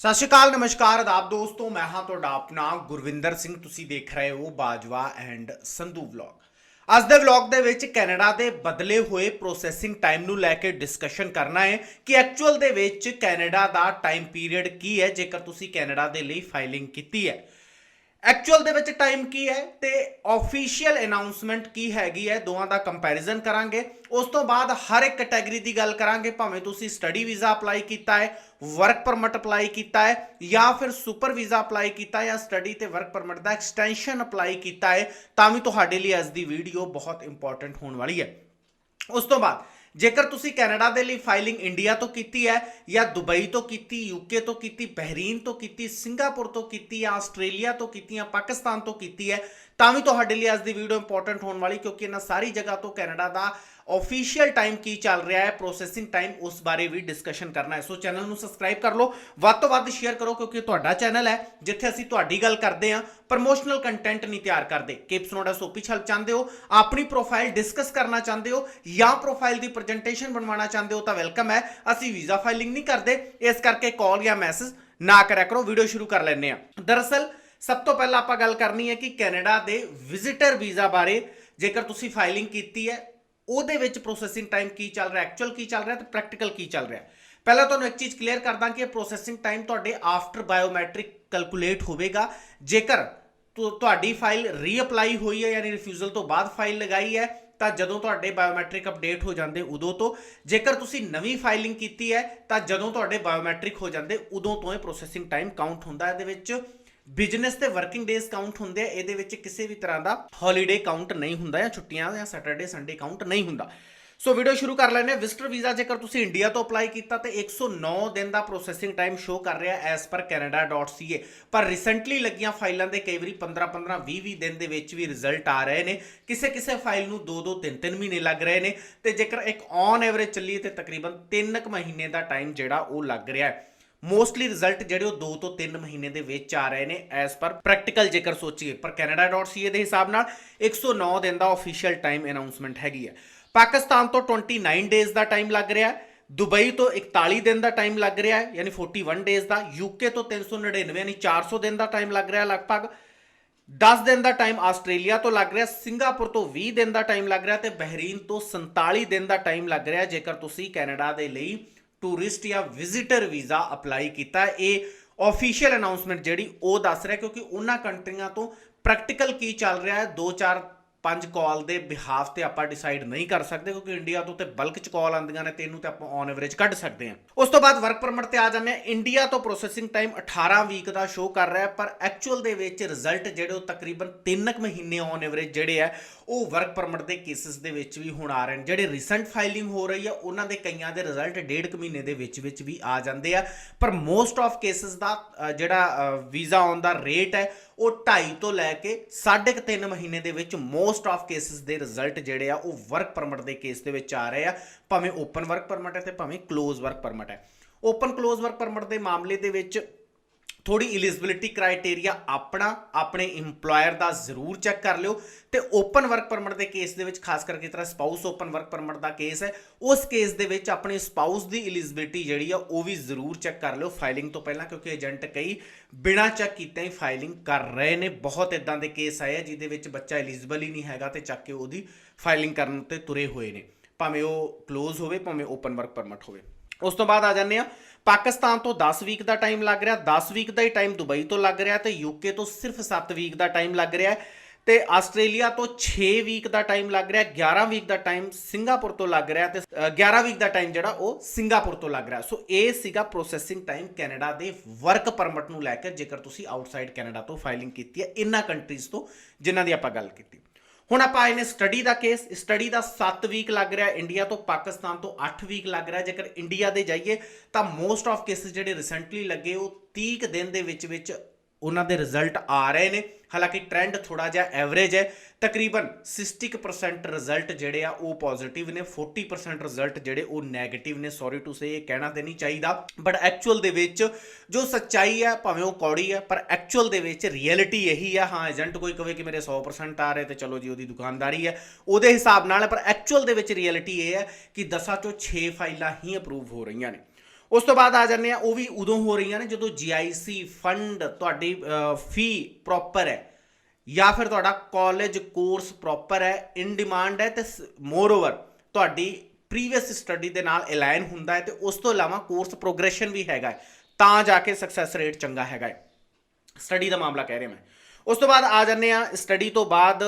ਸਤਿ ਸ਼੍ਰੀ ਅਕਾਲ, ਨਮਸਕਾਰ, ਆਦਾਬ ਦੋਸਤੋ, ਮੈਂ ਹਾਂ ਤੁਹਾਡਾ ਆਪਣਾ ਗੁਰਵਿੰਦਰ ਸਿੰਘ, ਤੁਸੀਂ ਦੇਖ ਰਹੇ ਹੋ ਬਾਜਵਾ ਐਂਡ ਸੰਧੂ ਵਲੌਗ ਅੱਜ ਦੇ ਵਲੌਗ ਦੇ ਵਿੱਚ ਕੈਨੇਡਾ ਦੇ ਬਦਲੇ ਹੋਏ ਪ੍ਰੋਸੈਸਿੰਗ ਟਾਈਮ ਨੂੰ ਲੈ ਕੇ ਡਿਸਕਸ਼ਨ ਕਰਨਾ ਹੈ ਕਿ ਐਕਚੁਅਲ ਦੇ ਵਿੱਚ ਕੈਨੇਡਾ ਦਾ ਟਾਈਮ ਪੀਰੀਅਡ ਕੀ ਹੈ, ਜੇਕਰ ਤੁਸੀਂ ਕੈਨੇਡਾ ਦੇ ਲਈ ਫਾਈਲਿੰਗ ਕੀਤੀ ਹੈ। ਐਕਚੁਅਲ ਦੇ ਵਿੱਚ ਟਾਈਮ ਕੀ ਹੈ ਤੇ ਆਫੀਸ਼ੀਅਲ ਅਨਾਉਂਸਮੈਂਟ ਕੀ ਹੈਗੀ ਹੈ, ਦੋਵਾਂ ਦਾ ਕੰਪੈਰੀਜ਼ਨ ਕਰਾਂਗੇ। ਉਸ ਤੋਂ ਬਾਅਦ ਹਰ ਇੱਕ ਕੈਟਾਗਰੀ ਦੀ ਗੱਲ ਕਰਾਂਗੇ, ਭਾਵੇਂ ਤੁਸੀਂ ਸਟੱਡੀ ਵੀਜ਼ਾ ਅਪਲਾਈ ਕੀਤਾ ਹੈ ਵਰਕ ਪਰਮਿਟ ਅਪਲਾਈ ਕੀਤਾ ਹੈ, ਜਾਂ ਫਿਰ ਸੁਪਰ ਵੀਜ਼ਾ ਅਪਲਾਈ ਕੀਤਾ ਹੈ ਜਾਂ ਸਟੱਡੀ ਤੇ ਵਰਕ ਪਰਮਿਟ ਦਾ ਐਕਸਟੈਂਸ਼ਨ ਅਪਲਾਈ ਕੀਤਾ ਹੈ, ਤਾਂ ਵੀ ਤੁਹਾਡੇ ਲਈ ਅੱਜ ਦੀ ਵੀਡੀਓ ਬਹੁਤ ਇੰਪੋਰਟੈਂਟ ਹੋਣ ਵਾਲੀ ਹੈ। ਉਸ ਤੋਂ ਬਾਅਦ ਜੇਕਰ ਤੁਸੀਂ ਕੈਨੇਡਾ ਦੇ ਲਈ ਫਾਈਲਿੰਗ ਇੰਡੀਆ ਤੋਂ ਕੀਤੀ ਹੈ ਜਾਂ ਦੁਬਈ ਤੋਂ ਕੀਤੀ ਯੂਕੇ ਤੋਂ ਕੀਤੀ, ਬਹਿਰੀਨ ਤੋਂ ਕੀਤੀ, ਸਿੰਗਾਪੁਰ ਤੋਂ ਕੀਤੀ ਜਾਂ ਆਸਟ੍ਰੇਲੀਆ ਤੋਂ ਕੀਤੀ ਜਾਂ ਪਾਕਿਸਤਾਨ ਤੋਂ ਕੀਤੀ ਹੈ, ਤਾਂ ਵੀ ਤੁਹਾਡੇ ਲਈ ਅੱਜ ਦੀ ਵੀਡੀਓ ਇੰਪੋਰਟੈਂਟ ਹੋਣ ਵਾਲੀ, ਕਿਉਂਕਿ ਇਹਨਾਂ ਸਾਰੀ ਜਗ੍ਹਾ ਤੋਂ ਕੈਨੇਡਾ ਦਾ ਆਫੀਸ਼ੀਅਲ ਟਾਈਮ ਕੀ ਚੱਲ ਰਿਹਾ ਹੈ ਪ੍ਰੋਸੈਸਿੰਗ ਟਾਈਮ ਉਸ ਬਾਰੇ ਵੀ ਡਿਸਕਸ਼ਨ ਕਰਨਾ ਹੈ। ਸੋ ਚੈਨਲ ਨੂੰ ਸਬਸਕ੍ਰਾਈਬ ਕਰ ਲਓ। ਵੱਧ ਤੋਂ ਵੱਧ ਸ਼ੇਅਰ ਕਰੋ ਕਿਉਂਕਿ ਤੁਹਾਡਾ ਚੈਨਲ ਹੈ, ਜਿੱਥੇ ਅਸੀਂ ਤੁਹਾਡੀ ਗੱਲ ਕਰਦੇ ਹਾਂ ਪ੍ਰਮੋਸ਼ਨਲ ਕੰਟੈਂਟ ਨਹੀਂ ਤਿਆਰ ਕਰਦੇ। ਕਿਪਸ ਨੋਡਾ ਸੋਪੀ ਛਲ ਚਾਹੁੰਦੇ ਹੋ, ਆਪਣੀ ਪ੍ਰੋਫਾਈਲ ਡਿਸਕਸ ਕਰਨਾ ਚਾਹੁੰਦੇ ਹੋ, ਜਾਂ ਪ੍ਰੋਫਾਈਲ ਦੀ ਪ੍ਰੈਜੈਂਟੇਸ਼ਨ ਬਣਵਾਉਣਾ ਚਾਹੁੰਦੇ ਹੋ ਤਾਂ ਵੈਲਕਮ ਹੈ। ਅਸੀਂ ਵੀਜ਼ਾ ਫਾਈਲਿੰਗ ਨਹੀਂ ਕਰਦੇ, ਇਸ ਕਰਕੇ ਕਾਲ ਜਾਂ ਮੈਸੇਜ ਨਾ ਕਰਿਆ ਕਰੋ। ਵੀਡੀਓ ਸ਼ੁਰੂ ਕਰ ਲੈਂਦੇ ਆ ਦਰਅਸਲ, ਸਭ ਤੋਂ ਪਹਿਲਾਂ ਆਪਾਂ ਗੱਲ ਕਰਨੀ ਹੈ ਕਿ ਕੈਨੇਡਾ ਦੇ ਵਿਜ਼ਿਟਰ ਵੀਜ਼ਾ ਬਾਰੇ। ਜੇਕਰ ਤੁਸੀਂ ਫਾਈਲਿੰਗ ਕੀਤੀ ਹੈ ਉਹਦੇ ਵਿੱਚ ਪ੍ਰੋਸੈਸਿੰਗ ਟਾਈਮ ਕੀ ਚੱਲ ਰਿਹਾ ਐਕਚੁਅਲ ਕੀ ਚੱਲ ਰਿਹਾ ਤੇ ਪ੍ਰੈਕਟੀਕਲ ਕੀ ਚੱਲ ਰਿਹਾ। ਪਹਿਲਾਂ ਤੁਹਾਨੂੰ ਇੱਕ ਚੀਜ਼ ਕਲੀਅਰ ਕਰਦਾ ਕਿ ਇਹ ਪ੍ਰੋਸੈਸਿੰਗ ਟਾਈਮ ਤੁਹਾਡੇ ਆਫਟਰ ਬਾਇਓਮੈਟ੍ਰਿਕ ਕੈਲਕੂਲੇਟ ਹੋਵੇਗਾ। ਜੇਕਰ ਤੁ- ਤੁਹਾਡੀ ਫਾਈਲ ਰੀਅਪਲਾਈ ਹੋਈ ਹੈ ਯਾਨੀ ਰਿਫਿਊਜ਼ਲ ਤੋਂ ਬਾਅਦ ਫਾਈਲ ਲਗਾਈ ਹੈ, ਤਾਂ ਜਦੋਂ ਤੁਹਾਡੇ ਬਾਇਓਮੈਟ੍ਰਿਕ ਅਪਡੇਟ ਹੋ ਜਾਂਦੇ ਉਦੋਂ ਤੋਂ। ਜੇਕਰ ਤੁਸੀਂ ਨਵੀਂ ਫਾਈਲਿੰਗ ਕੀਤੀ ਹੈ, ਤਾਂ ਜਦੋਂ ਤੁਹਾਡੇ ਬਾਇਓਮੈਟ੍ਰਿਕ ਹੋ ਜਾਂਦੇ ਉਦੋਂ ਤੋਂ ਇਹ ਪ੍ਰੋਸੈਸਿੰਗ ਟਾਈਮ ਕਾਊਂਟ ਹੁੰਦਾ ਇਹਦੇ ਵਿੱਚ। ਬਿਜ਼ਨਸ ਤੇ ਵਰਕਿੰਗ ਡੇਜ਼ ਕਾਊਂਟ ਹੁੰਦੇ ਆ, ਇਹਦੇ ਵਿੱਚ ਕਿਸੇ ਵੀ ਤਰ੍ਹਾਂ ਦਾ ਹੌਲੀਡੇ ਕਾਊਂਟ ਨਹੀਂ ਹੁੰਦਾ ਜਾਂ ਛੁੱਟੀਆਂ ਜਾਂ ਸੈਟਰਡੇ ਸੰਡੇ ਕਾਊਂਟ ਨਹੀਂ ਹੁੰਦਾ। ਸੋ ਵੀਡੀਓ ਸ਼ੁਰੂ ਕਰ ਲੈਂਦੇ ਹਾਂ। ਵਿਜ਼ਟਰ ਵੀਜ਼ਾ ਜੇਕਰ ਤੁਸੀਂ ਇੰਡੀਆ ਤੋਂ ਅਪਲਾਈ ਕੀਤਾ, ਤੇ 109 ਦਿਨ ਦਾ ਪ੍ਰੋਸੈਸਿੰਗ ਟਾਈਮ ਸ਼ੋ ਕਰ ਰਿਹਾ ਐਸ ਪਰ canada.ca ਪਰ ਰੀਸੈਂਟਲੀ ਲੱਗੀਆਂ ਫਾਈਲਾਂ ਦੇ ਕਈ ਵਾਰੀ 15 15 20 20 ਦਿਨ ਦੇ ਵਿੱਚ ਵੀ ਰਿਜ਼ਲਟ ਆ ਰਹੇ ਨੇ। ਕਿਸੇ ਕਿਸੇ ਫਾਈਲ ਨੂੰ 2 2 3 3 ਮਹੀਨੇ ਲੱਗ ਰਹੇ ਨੇ। ਤੇ ਜੇਕਰ ਇੱਕ ਔਨ ਐਵਰੇਜ ਚੱਲੀਏ, ਤੇ ਤਕਰੀਬਨ 3 ਕੁ ਮਹੀਨੇ ਦਾ ਟਾਈਮ ਜਿਹੜਾ ਉਹ ਲੱਗ ਰਿਹਾ ਹੈ। ਮੋਸਟਲੀ ਰਿਜ਼ਲਟ ਜਿਹੜੇ ਉਹ 2 ਤੋਂ 3 ਮਹੀਨੇ ਦੇ ਵਿੱਚ ਆ ਰਹੇ ਨੇ ਐਸ ਪਰ ਪ੍ਰੈਕਟੀਕਲ ਜੇਕਰ ਸੋਚੀਏ, ਪਰ canada.ca ਦੇ ਹਿਸਾਬ ਨਾਲ 109 ਦਿਨ ਦਾ ਅਫੀਸ਼ੀਅਲ ਟਾਈਮ ਅਨਾਉਂਸਮੈਂਟ ਹੈਗੀ ਹੈ। ਪਾਕਿਸਤਾਨ ਤੋਂ 29 ਡੇਜ਼ ਦਾ ਟਾਈਮ ਲੱਗ ਰਿਹਾ ਹੈ, ਦੁਬਈ ਤੋਂ 41 ਦਿਨ ਦਾ ਟਾਈਮ ਲੱਗ ਰਿਹਾ ਹੈ, ਯਾਨੀ 41 ਡੇਜ਼ ਦਾ ਯੂਕੇ ਤੋਂ 399 ਯਾਨੀ 400 ਦਿਨ ਦਾ ਟਾਈਮ ਲੱਗ ਰਿਹਾ ਲਗਭਗ। 10 ਦਿਨ ਦਾ ਟਾਈਮ ਆਸਟ੍ਰੇਲੀਆ ਤੋਂ ਲੱਗ ਰਿਹਾ, ਸਿੰਗਾਪੁਰ ਤੋਂ 20 ਦਿਨ ਦਾ ਟਾਈਮ ਲੱਗ ਰਿਹਾ ਤੇ ਬਹਿਰੀਨ ਤੋਂ 47 ਦਿਨ ਦਾ ਟਾਈਮ ਲੱਗ ਰਿਹਾ, ਜੇਕਰ ਤੁਸੀਂ ਕੈਨੇਡਾ ਦੇ ਲਈ ਟੂਰਿਸਟ ਜਾਂ ਵਿਜ਼ਿਟਰ ਵੀਜ਼ਾ ਅਪਲਾਈ ਕੀਤਾ ਇਹ ਆਫੀਸ਼ੀਅਲ ਅਨਾਉਂਸਮੈਂਟ ਜਿਹੜੀ ਉਹ ਦੱਸ ਰਿਹਾ ਕਿਉਂਕਿ ਉਹਨਾਂ ਕੰਟਰੀਆਂ ਤੋਂ ਪ੍ਰੈਕਟੀਕਲ ਕੀ ਚੱਲ ਰਿਹਾ ਹੈ? 2 4 ਪੰਜ ਕਾਲ ਦੇ ਬਿਹਾਫ ਤੇ ਆਪਾਂ ਡਿਸਾਈਡ ਨਹੀਂ ਕਰ ਸਕਦੇ ਕਿਉਂਕਿ ਇੰਡੀਆ ਤੋਂ ਤੇ ਬਲਕ ਚ ਕਾਲ ਆਉਂਦੀਆਂ ਨੇ ਤੇ ਇਹਨੂੰ ਤੇ ਆਪਾਂ ਔਨ ਐਵਰੇਜ ਕੱਢ ਸਕਦੇ ਹਾਂ। ਉਸ ਤੋਂ ਬਾਅਦ ਵਰਕ ਪਰਮਿਟ ਤੇ ਆ ਜਾਂਦੇ ਆ ਇੰਡੀਆ ਤੋਂ ਪ੍ਰੋਸੈਸਿੰਗ ਟਾਈਮ 18 ਵੀਕ ਦਾ ਸ਼ੋ ਕਰ ਰਿਹਾ ਪਰ ਐਕਚੁਅਲ ਦੇ ਵਿੱਚ ਰਿਜ਼ਲਟ ਜਿਹੜੇ ਉਹ ਤਕਰੀਬਨ 3 ਕੁ ਮਹੀਨੇ ਔਨ ਐਵਰੇਜ ਜਿਹੜੇ ਆ ਉਹ ਵਰਕ ਪਰਮਿਟ ਦੇ ਕੇਸਿਸ ਦੇ ਵਿੱਚ ਵੀ ਹੁਣ ਆ ਰਹੇ ਨੇ। ਜਿਹੜੇ ਰੀਸੈਂਟ ਫਾਈਲਿੰਗ ਹੋ ਰਹੀ ਆ ਉਹਨਾਂ ਦੇ ਕਈਆਂ ਦੇ ਰਿਜ਼ਲਟ ਡੇਢ ਕੁ ਮਹੀਨੇ ਦੇ ਵਿੱਚ ਵਿੱਚ ਵੀ ਆ ਜਾਂਦੇ ਆ। ਪਰ ਮੋਸਟ ਆਫ ਕੇਸਿਸ ਦਾ ਜਿਹੜਾ ਵੀਜ਼ਾ ਆਉਣ ਦਾ ਰੇਟ ਹੈ, ਉਹ 2.5 ਤੋਂ ਲੈ ਕੇ 3.5 ਮਹੀਨੇ ਦੇ ਵਿੱਚ ਮੋਸਟ ਆਫ ਕੇਸਿਸ ਦੇ ਰਿਜ਼ਲਟ ਜਿਹੜੇ ਆ, ਉਹ ਵਰਕ ਪਰਮਿਟ ਦੇ ਕੇਸ ਦੇ ਵਿੱਚ ਆ ਰਹੇ ਆ। ਭਾਵੇਂ ਓਪਨ ਵਰਕ ਪਰਮਿਟ ਹੈ ਤੇ ਭਾਵੇਂ ਕਲੋਜ਼ ਵਰਕ ਪਰਮਿਟ ਹੈ। ਓਪਨ ਕਲੋਜ਼ ਵਰਕ ਪਰਮਿਟ ਦੇ ਮਾਮਲੇ ਦੇ ਵਿੱਚ ਥੋੜੀ ਐਲੀਜੀਬਿਲਿਟੀ ਕ੍ਰਾਈਟੇਰੀਆ ਆਪਣਾ, ਆਪਣੇ EMPLOYER ਦਾ ਜ਼ਰੂਰ ਚੈੱਕ ਕਰ ਲਿਓ ਤੇ ਓਪਨ ਵਰਕ ਪਰਮਿਟ ਦੇ ਕੇਸ ਦੇ ਵਿੱਚ ਖਾਸ ਕਰਕੇ ਤਰ੍ਹਾਂ ਸਪਾਊਸ ਓਪਨ ਵਰਕ ਪਰਮਿਟ ਦਾ ਕੇਸ ਹੈ, ਉਸ ਕੇਸ ਦੇ ਵਿੱਚ ਆਪਣੇ ਸਪਾਊਸ ਦੀ ਐਲੀਜੀਬਿਲਿਟੀ ਜਿਹੜੀ ਆ, ਉਹ ਵੀ ਜ਼ਰੂਰ ਚੈੱਕ ਕਰ ਲਿਓ ਫਾਈਲਿੰਗ ਤੋਂ ਪਹਿਲਾਂ ਕਿਉਂਕਿ ਏਜੰਟ ਕਈ ਬਿਨਾਂ ਚੈੱਕ ਕੀਤੇ ਹੀ ਫਾਈਲਿੰਗ ਕਰ ਰਹੇ ਨੇ। ਬਹੁਤ ਇਦਾਂ ਦੇ ਕੇਸ ਆਏ ਆ ਜਿਹਦੇ ਵਿੱਚ ਬੱਚਾ ਐਲੀਜੀਬਲ ਹੀ ਨਹੀਂ ਹੈਗਾ ਤੇ ਚੱਕ ਕੇ ਉਹਦੀ ਫਾਈਲਿੰਗ ਕਰਨ ਤੇ ਤੁਰੇ ਹੋਏ ਨੇ। ਭਾਵੇਂ ਉਹ ਕਲੋਜ਼ ਹੋਵੇ, ਭਾਵੇਂ ਓਪਨ ਵਰਕ ਪਰਮਿਟ ਹੋਵੇ। ਉਸ ਤੋਂ ਬਾਅਦ ਆ ਜਾਂਦੇ ਆ ਪਾਕਿਸਤਾਨ ਤੋਂ 10 ਵੀਕ ਦਾ ਟਾਈਮ ਲੱਗ ਰਿਹਾ। 10 ਵੀਕ ਦਾ ਹੀ ਟਾਈਮ ਦੁਬਈ ਤੋਂ ਲੱਗ ਰਿਹਾ ਤੇ ਯੂਕੇ ਤੋਂ ਸਿਰਫ 7 ਵੀਕ ਦਾ ਟਾਈਮ ਲੱਗ ਰਿਹਾ। ਹੈ ਤੇ ਆਸਟ੍ਰੇਲੀਆ ਤੋਂ 6 ਵੀਕ ਦਾ ਟਾਈਮ ਲੱਗ ਰਿਹਾ। 11 ਵੀਕ ਦਾ ਟਾਈਮ ਸਿੰਗਾਪੁਰ ਤੋਂ ਲੱਗ ਰਿਹਾ ਤੇ ਅ, 11 ਵੀਕ ਦਾ ਟਾਈਮ ਜਿਹੜਾ ਉਹ ਸਿੰਗਾਪੁਰ ਤੋਂ ਲੱਗ ਰਿਹਾ। ਸੋ ਇਹ ਸੀਗਾ ਪ੍ਰੋਸੈਸਿੰਗ ਟਾਈਮ ਕੈਨੇਡਾ ਦੇ ਵਰਕ ਪਰਮਿਟ ਨੂੰ ਲੈ ਕੇ ਜੇਕਰ ਤੁਸੀਂ ਆਊਟਸਾਈਡ ਕੈਨੇਡਾ ਤੋਂ ਫਾਈਲਿੰਗ ਕੀਤੀ ਹੈ ਇਨ੍ਹਾਂ ਕੰਟਰੀਜ਼ ਤੋਂ ਜਿਨ੍ਹਾਂ ਦੀ ਆਪਾਂ ਗੱਲ ਕੀਤੀ। ਹੁਣ ਆਪਾਂ ਆਏ ਨੇ ਸਟੱਡੀ ਦਾ ਕੇਸ ਸਟੱਡੀ ਦਾ 7 ਵੀਕ ਲੱਗ ਰਿਹਾ ਇੰਡੀਆ ਤੋਂ, ਪਾਕਿਸਤਾਨ ਤੋਂ 8 ਵੀਕ ਲੱਗ ਰਿਹਾ। ਜੇਕਰ ਇੰਡੀਆ ਦੇ ਜਾਈਏ, ਤਾਂ ਮੋਸਟ ਆਫ ਕੇਸਿਸ ਜਿਹੜੇ ਰੀਸੈਂਟਲੀ ਲੱਗੇ, ਉਹ 30 ਕੁ ਦਿਨ ਦੇ ਵਿੱਚ ਵਿੱਚ ਉਹਨਾਂ ਦੇ ਰਿਜ਼ਲਟ ਆ ਰਹੇ ਨੇ। ਹਾਲਾਂਕਿ ਟ੍ਰੈਂਡ ਥੋੜਾ ਜਿਹਾ ਐਵਰੇਜ ਹੈ। ਤਕਰੀਬਨ 60% ਰਿਜ਼ਲਟ ਜਿਹੜੇ ਆ, ਉਹ ਪੋਜ਼ਿਟਿਵ ਨੇ। 40% ਰਿਜ਼ਲਟ ਜਿਹੜੇ, ਉਹ 네ਗੇਟਿਵ ਨੇ। ਸੌਰੀ ਟੂ ਸੇ ਇਹ ਕਹਿਣਾ ਤੇ ਨਹੀਂ ਚਾਹੀਦਾ। ਬਟ ਐਕਚੁਅਲ ਦੇ ਵਿੱਚ ਜੋ ਸੱਚਾਈ ਹੈ ਭਾਵੇਂ ਉਹ ਕੌੜੀ ਹੈ ਪਰ ਐਕਚੁਅਲ ਦੇ ਵਿੱਚ ਰਿਐਲਿਟੀ ਇਹੀ ਆ। ਹਾਂ ਏਜੰਟ ਕੋਈ ਕਵੇ ਕਿ ਮੇਰੇ 100% ਆ ਰਹੇ ਤੇ ਚਲੋ ਜੀ, ਉਹਦੀ ਦੁਕਾਨਦਾਰੀ ਹੈ ਉਹਦੇ ਹਿਸਾਬ ਨਾਲ, ਪਰ ਐਕਚੁਅਲ ਦੇ ਵਿੱਚ ਰਿਐਲਿਟੀ ਇਹ ਹੈ ਕਿ 10 ਚੋਂ 6 ਫਾਈਲਾਂ ਹੀ ਅਪਰੂਵ ਹੋ ਰਹੀਆਂ ਨੇ। ਉਸ ਤੋਂ ਬਾਅਦ ਆ ਜਾਂਦੇ ਆ ਉਹ ਵੀ ਉਦੋਂ ਹੋ ਰਹੀਆਂ ਨੇ ਜਦੋਂ GIC ਫੰਡ ਤੁਹਾਡੀ ਫੀ ਪ੍ਰੋਪਰ ਹੈ। ਜਾਂ ਫਿਰ ਤੁਹਾਡਾ ਕਾਲਜ ਕੋਰਸ ਪ੍ਰੋਪਰ ਹੈ ਇਨ ਡਿਮਾਂਡ ਹੈ ਤੇ ਮੋਰ ਓਵਰ ਤੁਹਾਡੀ ਪ੍ਰੀਵੀਅਸ ਸਟੱਡੀ ਦੇ ਨਾਲ ਅਲਾਈਨ ਹੁੰਦਾ ਹੈ ਤੇ ਉਸ ਤੋਂ ਇਲਾਵਾ ਕੋਰਸ ਪ੍ਰੋਗਰੈਸ਼ਨ ਵੀ ਹੈਗਾ ਹੈ, ਤਾਂ ਜਾ ਕੇ ਸਕਸੈਸ ਰੇਟ ਚੰਗਾ ਹੈਗਾ ਹੈ। ਸਟੱਡੀ ਦਾ ਮਾਮਲਾ ਕਹਿ ਰਿਹਾ ਮੈਂ। ਉਸ ਤੋਂ ਬਾਅਦ ਆ ਜਾਂਦੇ ਆ ਸਟੱਡੀ ਤੋਂ ਬਾਅਦ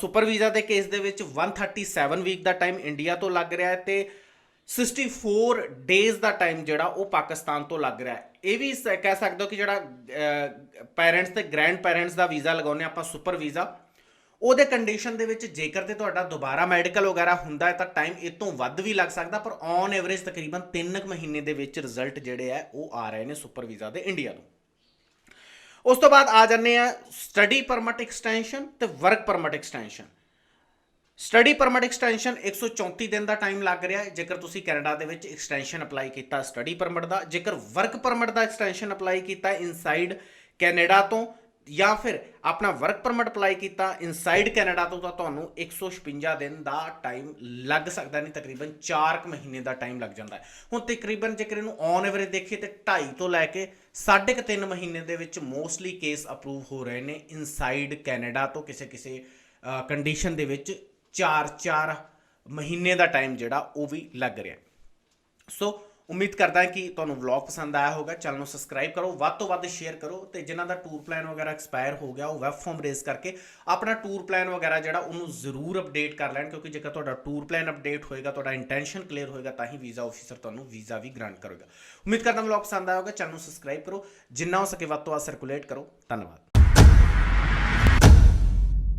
ਸੁਪਰ ਵੀਜ਼ਾ ਦੇ ਕੇਸ ਦੇ ਵਿੱਚ 137 ਵੀਕ ਦਾ ਟਾਈਮ ਇੰਡੀਆ ਤੋਂ ਲੱਗ ਰਿਹਾ ਹੈ ਤੇ 64 ਡੇਜ਼ ਦਾ ਟਾਈਮ ਜਿਹੜਾ ਉਹ ਪਾਕਿਸਤਾਨ ਤੋਂ ਲੱਗ ਰਿਹਾ ਹੈ। ਇਹ ਵੀ ਸ- ਕਹਿ ਸਕਦੇ ਹੋ ਕਿ ਜਿਹੜਾ ਪੈਰੈਂਟਸ ਤੇ ਗ੍ਰੈਂਡ ਪੈਰੈਂਟਸ ਦਾ ਵੀਜ਼ਾ ਲਗਾਉਂਦੇ ਹਾਂ ਆਪਾਂ ਸੁਪਰ ਵੀਜ਼ਾ ਉਹਦੇ ਕੰਡੀਸ਼ਨ ਦੇ ਵਿੱਚ ਜੇਕਰ ਤੇ ਤੁਹਾਡਾ ਦੁਬਾਰਾ ਮੈਡੀਕਲ ਵਗੈਰਾ ਹੁੰਦਾ ਹੈ ਤਾਂ ਟਾਈਮ ਇਹ ਤੋਂ ਵੱਧ ਵੀ ਲੱਗ ਸਕਦਾ, ਪਰ ਔਨ ਐਵਰੇਜ ਤਕਰੀਬਨ 3 ਮਹੀਨੇ ਦੇ ਵਿੱਚ ਰਿਜ਼ਲਟ ਜਿਹੜੇ ਆ ਉਹ ਆ ਰਹੇ ਨੇ ਸੁਪਰ ਵੀਜ਼ਾ ਦੇ ਇੰਡੀਆ ਤੋਂ। ਉਸ ਤੋਂ ਬਾਅਦ ਆ ਜਾਂਦੇ ਆ ਸਟੱਡੀ ਪਰਮਿਟ ਐਕਸਟੈਂਸ਼ਨ ਤੇ work permit extension study permit extension 134 ਦਿਨ ਦਾ ਟਾਈਮ ਲੱਗ ਰਿਹਾ ਹੈ। ਜੇਕਰ ਤੁਸੀਂ ਕੈਨੇਡਾ ਦੇ ਵਿੱਚ ਐਕਸਟੈਂਸ਼ਨ ਅਪਲਾਈ ਕੀਤਾ ਸਟੱਡੀ ਪਰਮਿਟ ਦਾ, ਜੇਕਰ ਵਰਕ ਪਰਮਿਟ ਦਾ ਐਕਸਟੈਂਸ਼ਨ ਅਪਲਾਈ ਕੀਤਾ ਇਨਸਾਈਡ ਕੈਨੇਡਾ ਤੋਂ, ਜਾਂ ਫਿਰ ਆਪਣਾ ਵਰਕ ਪਰਮਿਟ ਅਪਲਾਈ ਕੀਤਾ ਇਨਸਾਈਡ ਕੈਨੇਡਾ ਤੋਂ, ਤਾਂ ਤੁਹਾਨੂੰ 156 ਦਿਨ ਦਾ ਟਾਈਮ ਲੱਗ ਸਕਦਾ, ਨਹੀਂ ਤਕਰੀਬਨ 4 ਮਹੀਨੇ ਦਾ ਟਾਈਮ ਲੱਗ ਜਾਂਦਾ ਹੁਣ ਤਕਰੀਬਨ ਜੇਕਰ ਇਹਨੂੰ ਔਨ ਐਵਰੇਜ ਦੇਖੀਏ ਤੇ 2.5 ਤੋਂ ਲੈ ਕੇ 3.5 ਮਹੀਨੇ ਦੇ ਵਿੱਚ ਮੋਸਟਲੀ ਕੇਸ ਅਪਰੂਵ ਹੋ ਰਹੇ ਨੇ ਇਨਸਾਈਡ ਕੈਨੇਡਾ ਤੋਂ ਕਿਸੇ ਕਿਸੇ ਕੰਡੀਸ਼ਨ ਦੇ ਵਿੱਚ 4-4 ਮਹੀਨੇ ਦਾ ਟਾਈਮ ਜਿਹੜਾ ਉਹ ਵੀ ਲੱਗ ਰਿਹਾ ਸੋ ਉਮੀਦ ਕਰਦਾ ਕਿ ਤੁਹਾਨੂੰ ਵਲੌਗ ਪਸੰਦ ਆਇਆ ਹੋਗਾ ਚੈਨਲ ਨੂੰ ਸਬਸਕ੍ਰਾਈਬ ਕਰੋ, ਵੱਧ ਤੋਂ ਵੱਧ ਸ਼ੇਅਰ ਕਰੋ ਤੇ ਜਿਨ੍ਹਾਂ ਦਾ ਟੂਰ ਪਲਾਨ ਵਗੈਰਾ ਐਕਸਪਾਇਰ ਹੋ ਗਿਆ, ਉਹ ਵੈਬ ਫਾਰਮ ਰੇਜ਼ ਕਰਕੇ ਆਪਣਾ ਟੂਰ ਪਲਾਨ ਵਗੈਰਾ ਜਿਹੜਾ ਉਹਨੂੰ ਜ਼ਰੂਰ ਅਪਡੇਟ ਕਰ ਲੈਣ, ਕਿਉਂਕਿ ਜੇਕਰ ਤੁਹਾਡਾ ਟੂਰ ਪਲਾਨ ਅਪਡੇਟ ਹੋਏਗਾ, ਤੁਹਾਡਾ ਇੰਟੈਂਸ਼ਨ ਕਲੀਅਰ ਹੋਏਗਾ, ਤਾਂ ਹੀ ਵੀਜ਼ਾ ਆਫੀਸਰ ਤੁਹਾਨੂੰ ਵੀਜ਼ਾ ਵੀ ਗ੍ਰਾਂਟ ਕਰੇਗਾ। ਉਮੀਦ ਕਰਦਾ ਵਲੌਗ ਪਸੰਦ ਆਇਆ ਹੋਗਾ ਚੈਨਲ ਨੂੰ ਸਬਸਕ੍ਰਾਈਬ ਕਰੋ, ਜਿੰਨਾ ਹੋ ਸਕੇ ਵੱਧ ਤੋਂ ਵੱਧ ਸਰਕੂਲੇਟ ਕਰੋ। ਧੰਨਵਾਦ।